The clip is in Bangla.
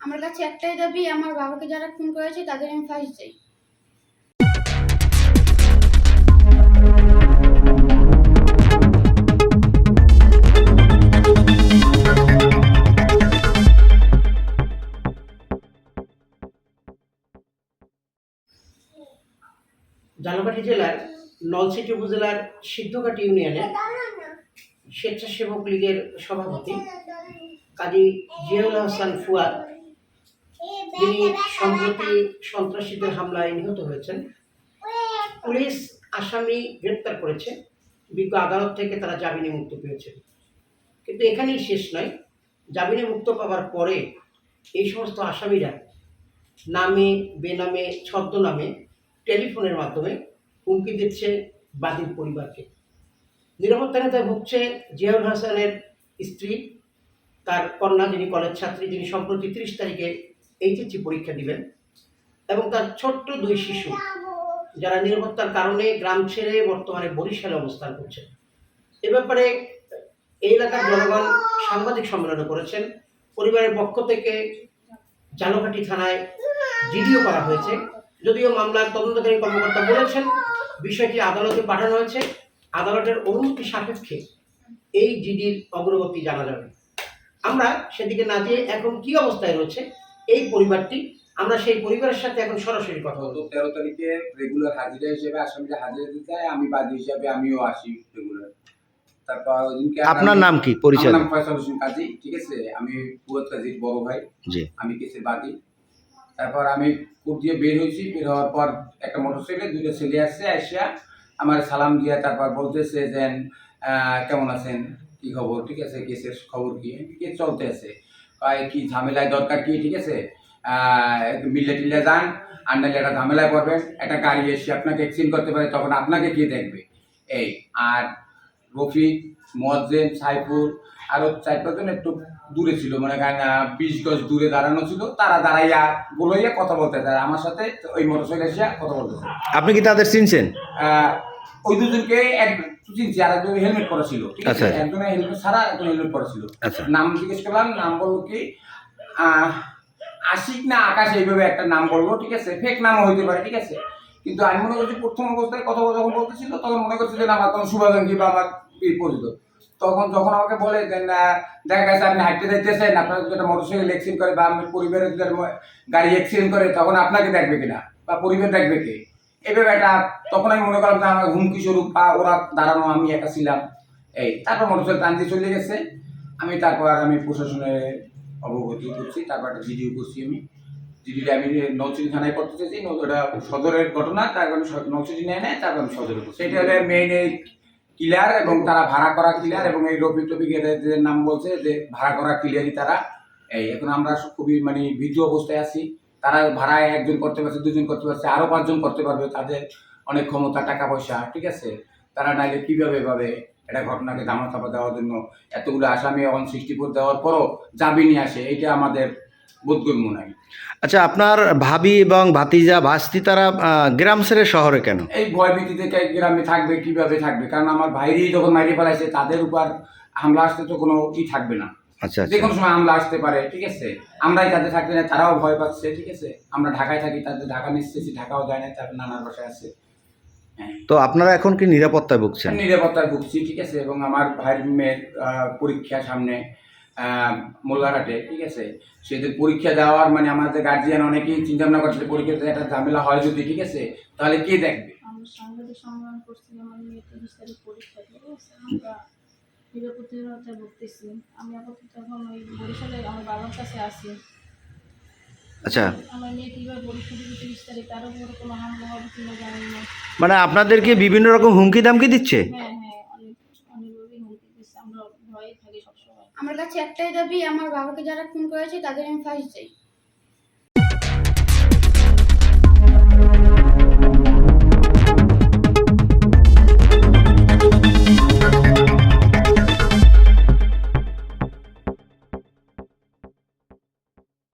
আমার কাছে একটাই দাবি, আমার বাবাকে যারা খুন করেছে তাদের আমি ফাঁসি চাই। ঝালকাঠি জেলার নলছিটি উপজেলার সিদ্ধঘাটি ইউনিয়নে স্বেচ্ছাসেবক লীগের সভাপতি কাজী জিয়াউল হাসান ফুয়াদ তিনি সম্প্রতি সন্ত্রাসীদের হামলায় নিহত হয়েছেন। পুলিশ আসামি গ্রেপ্তার করেছে। বিজ্ঞ আদালত থেকে তারা জামিনে মুক্ত পেয়েছে। কিন্তু এখানেই শেষ নয়। জামিনে মুক্ত পাওয়ার পরে এই সমস্ত আসামিরা নামে, বেনামে, ছদ্মনামে টেলিফোনের মাধ্যমে হুমকি দিচ্ছে বাদীর পরিবারকে। নিরাপত্তাহীনতায় ভুগছে জিয়াউল হাসানের স্ত্রী। তার কন্যা যিনি কলেজ ছাত্রী, যিনি সম্প্রতি তিরিশ তারিখে এইচএসসি পরীক্ষা দিবেন এবং তার ছোট্ট দুই শিশু যারা নিরাপত্তার কারণে গ্রাম ছেড়ে বর্তমানে বরিশালে অবস্থান করছে এ ব্যাপারে এই এলাকার জনগণ সাংবাদিক সম্মেলন করেছেন। পরিবারের পক্ষ থেকে জালকাঠি থানায় জিডিও করা হয়েছে। যদিও মামলার তদন্তকারী কর্মকর্তা বলেছেন, বিষয়টি আদালতে পাঠানো হয়েছে। আদালতের অনুমতি সাপেক্ষে এই জিডির অগ্রগতি জানা যাবে। আমরা সেদিকে না যেয়ে এখন কি অবস্থায় রয়েছে এই পরিবারটি আমরা সেই পরিবারের সাথে এখন সরাসরি কথা বলব। তেরো তারিখে রেগুলার হাজিরা হিসেবে আসামিরা হাজিরা দিতে হয় আমি বাদী হিসাবে আমিও আসি রেগুলার তারপর ওদিনকে আপনার নাম কি? আমার পরিচয় নাম ফয়সাল হোসেন কাজী ঠিক আছে? আমি পুরত কাজীর বড় ভাই। জি। আমি কেসের বাদী। তারপর আমি কোর্ট দিয়ে বের হয়েছি বের হওয়ার পর একটা মোটরসাইকেলে দুটো ছেলে আসছে আসিয়া আমার সালাম দিয়া তারপর বলতেছে যে আহ, কেমন আছেন? কি খবর? ঠিক আছে? কেসের খবর কি? কি চলতে আছে। কি ঝামেলায় দরকার কি ঠিক আছে? আহ, একটু মিলে টিলে যান আর নাহলে একটা ঝামেলায় পড়বেন একটা গাড়ি এসে আপনাকে এক্সিডেন্ট করতে পারে তখন আপনাকে কে দেখবে? এই আর রফিক মোয়াজ্জেম সাইফুল আরও চার পাঁচজন একটু দূরে ছিল মানে বিশ গজ দূরে দাঁড়ানো ছিল তারা দাঁড়াইয়া বলাইয়া কথা বলতে চায় আমার সাথে ওই মোটরসাইকেল এসে কথা বলতেছে। আপনি কি তাদের চিনছেন? ওই দুজনকে এক চিনছি আর একজন হেলমেট পরা ছিল ঠিক আছে? আচ্ছা। একজনের হেলমেট ছাড়া একজন হেলমেট পরা ছিল। আচ্ছা। নাম জিজ্ঞেস করলাম নাম বলল কি আশিক না আকাশ এইভাবে একটা নাম বলল ঠিক আছে? ফেক নামও হইতে পারে ঠিক আছে? কিন্তু আমি মনে করছি প্রথম অবস্থায় কথা যখন বলতেছিল তখন মনে করছি যে আমার কোনো শুভাকাঙ্ক্ষী বা আমার পরিচিত। তখন যখন আমাকে বলে যে না দেখা গেছে আপনি হাঁটতে যাইতেছেন আপনার যদি একটা মোটরসাইকেল অ্যাক্সিডেন্ট করে বা আপনার পরিবারের যদি গাড়ি অ্যাক্সিডেন্ট করে তখন আপনাকে দেখবে কিনা? বা পরিবার দেখবে কে? এভাবে একটা তখন আমি মনে করলাম যে আমার হুমকি স্বরূপ বা ওরা দাঁড়ানো, আমি একা ছিলাম। এই, তারপর মোটরসাইকেল টানতে চলে গেছে। আমি তারপর আমি প্রশাসনের অবগতি করছি, তারপর একটা ভিডিও করছি আমি। জিডিটা আমি নৌচিটি থানায় করতে চাইছি। ওটা সদরের ঘটনা তারপর আমি নৌচিটি নেয় নেয়, তারপর আমি সদরে করছি সেটা হলে মেইন এই ক্লিয়ার এবং তারা ভাড়া করা ক্লিয়ার এবং এই রফিক টপিক এদের নাম বলছে যে ভাড়া করা ক্লিয়ারই তারা। এই, এখন আমরা খুবই মানে ভীত অবস্থায় আছি। তারা ভাড়ায় একজন করতে পারছে দুজন করতে পারছে আরও পাঁচজন করতে পারবে তাদের অনেক ক্ষমতা টাকা পয়সা ঠিক আছে? তারা নাইলে কীভাবে পাবে এটা ঘটনাকে দামা চাপা দেওয়ার জন্য? এতগুলো আসামি অন সিক্সটি ফোর দেওয়ার পরও জামিন নিয়ে আসে এটা আমাদের বোধগম্য নাই। আচ্ছা আপনার ভাবি এবং ভাতিজা ভাস্তি তারা গ্রাম ছেড়ে শহরে কেন? এই ভয়ভীতি থেকে গ্রামে থাকবে কীভাবে থাকবে? কারণ আমার ভাইরই যখন মারিয়ে ফেলাইছে তাদের উপর হামলা আসতে তো কোনো ই থাকবে না। আচ্ছা যে আচ্ছা। কোনো সময় হামলা আসতে পারে ঠিক আছে? আমরাই তাদের থাকবে না তারাও ভয় পাচ্ছে ঠিক আছে? আমরা ঢাকায় থাকি তাদের ঢাকা নিচ্ছি ঢাকাও যায় না তাদের নানার বাসায় আছে। হ্যাঁ। তো আপনারা এখন কি নিরাপত্তায় ভুগছেন? নিরাপত্তায় ভুগছি ঠিক আছে? এবং আমার ভাইয়ের মেয়ের আহ, পরীক্ষা সামনে আহ, মোল্লারহাটে ঠিক আছে? সেদের পরীক্ষা দেওয়ার মানে আমাদের গার্জিয়ান অনেকেই চিন্তা ভাবনা করছে পরীক্ষাতে একটা ঝামেলা হয় যদি ঠিক আছে? তাহলে কে দেখবে? আমরা সম্মেলন করছি আমার মেয়ে তিরিশ তারিখ পরীক্ষা দিয়ে আমরা নিরাপত্তাহীনতায় ভুগতেছি। আমি আপাতত এখন ওই বরিশালে আমার বাবার কাছে আছি। আচ্ছা। আমার মেয়ে কীভাবে পরীক্ষা দিবে তিরিশ তারিখ তার উপরে কোনো হামলা হবে কিনা জানি না। মানে আপনাদেরকে বিভিন্ন রকম হুমকি দামকি দিচ্ছে? হ্যাঁ হ্যাঁ অনেক অনেকভাবেই হুমকি দিচ্ছে। আমরা ভয়ে থাকি সবসময়। আমার কাছে একটাই দাবি আমার বাবাকে যারা খুন করেছে তাদের আমি ফাঁসি চাই।